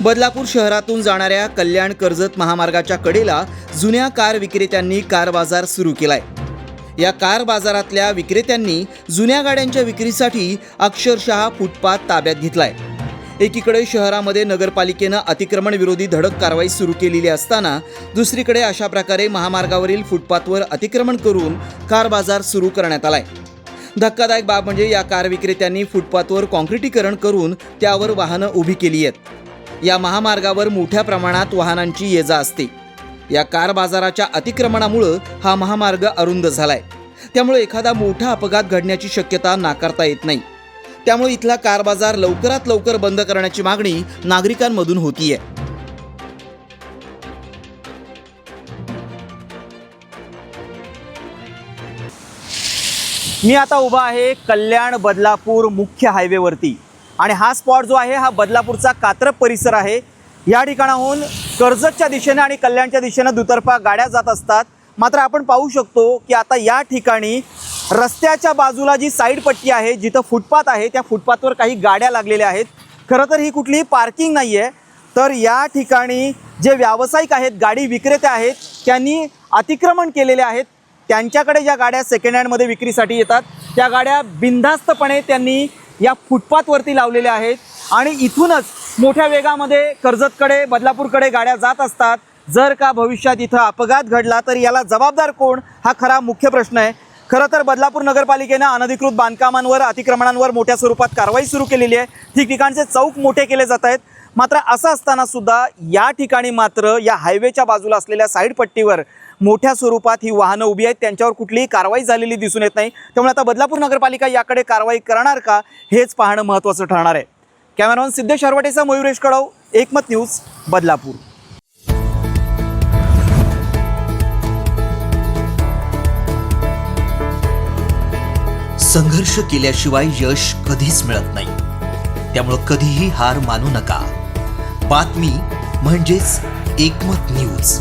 बदलापूर शहरातून जाणाऱ्या कल्याण कर्जत महामार्गाच्या कडेला जुन्या कार विक्रेत्यांनी कार बाजार सुरू केलाय. या कार बाजारातल्या विक्रेत्यांनी जुन्या गाड्यांच्या विक्रीसाठी अक्षरशः फुटपाथ ताब्यात घेतलाय. एकीकडे शहरामध्ये नगरपालिकेनं अतिक्रमण विरोधी धडक कारवाई सुरू केलेली असताना दुसरीकडे अशा प्रकारे महामार्गावरील फुटपाथवर अतिक्रमण करून कार बाजार सुरू करण्यात आलाय. धक्कादायक बाब म्हणजे या कार विक्रेत्यांनी फुटपाथवर कॉन्क्रिटीकरण करून त्यावर वाहनं उभी केली आहेत. या महामार्गावर मोठ्या प्रमाणात वाहनांची ये जा असते. या कार बाजाराच्या अतिक्रमणामुळं हा महामार्ग अरुंद झालाय. त्यामुळे एखादा मोठा अपघात घडण्याची शक्यता नाकारता येत नाही. त्यामुळे इथला कार बाजार लवकरात लवकर बंद करण्याची मागणी नागरिकांमधून होतीये. मी आता उभा आहे कल्याण बदलापूर मुख्य हायवेवरती. आणि हा स्पॉट जो आहे हा बदलापूरचा कात्रप परिसर आहे. या ठिकाणाहून कर्जतच्या दिशेने आणि कल्याणच्या दिशेनं दुतर्फा गाड्या जात असतात. मात्र आपण पाहू शकतो की आता या ठिकाणी रस्त्याच्या बाजूला जी साईड पट्टी आहे जिथं फुटपाथ आहे त्या फुटपाथवर काही गाड्या लागलेल्या आहेत. खरं तर ही कुठलीही पार्किंग नाही आहे तर या ठिकाणी जे व्यावसायिक आहेत गाडी विक्रेते आहेत त्यांनी अतिक्रमण केलेले आहेत. त्यांच्याकडे ज्या गाड्या सेकंड हँडमध्ये विक्रीसाठी येतात त्या गाड्या बिनधास्तपणे त्यांनी या फुटपाथवरती लावलेल्या आहेत. आणि इथूनच मोठ्या वेगामध्ये कर्जतकडे बदलापूरकडे गाड्या जात असतात. जर का भविष्यात इथं अपघात घडला तर याला जबाबदार कोण? हा खरा मुख्य प्रश्न आहे. खरं तर बदलापूर नगरपालिकेनं अनधिकृत बांधकामांवर अतिक्रमणांवर मोठ्या स्वरूपात कारवाई सुरू केलेली आहे. ठिकठिकाणचे चौक मोठे केले जात आहेत. मात्र असं असताना सुद्धा या ठिकाणी मात्र या हायवेच्या बाजूला असलेल्या साईड पट्टीवर मोठ्या स्वरूपात ही वाहनं उभी आहेत. त्यांच्यावर कुठलीही कारवाई झालेली दिसून येत नाही. त्यामुळे आता बदलापूर नगरपालिका याकडे कारवाई करणार का हेच पाहणं महत्त्वाचं ठरणार आहे. कॅमेरामॅन सिद्धेश हरवटेचा मयुरेश कडव एकमत न्यूज बदलापूर. संघर्ष केल्याशिवाय यश कधीच मिळत नाही. त्यामुळं कधीही हार मानू नका. बातमी म्हणजेच एकमत न्यूज.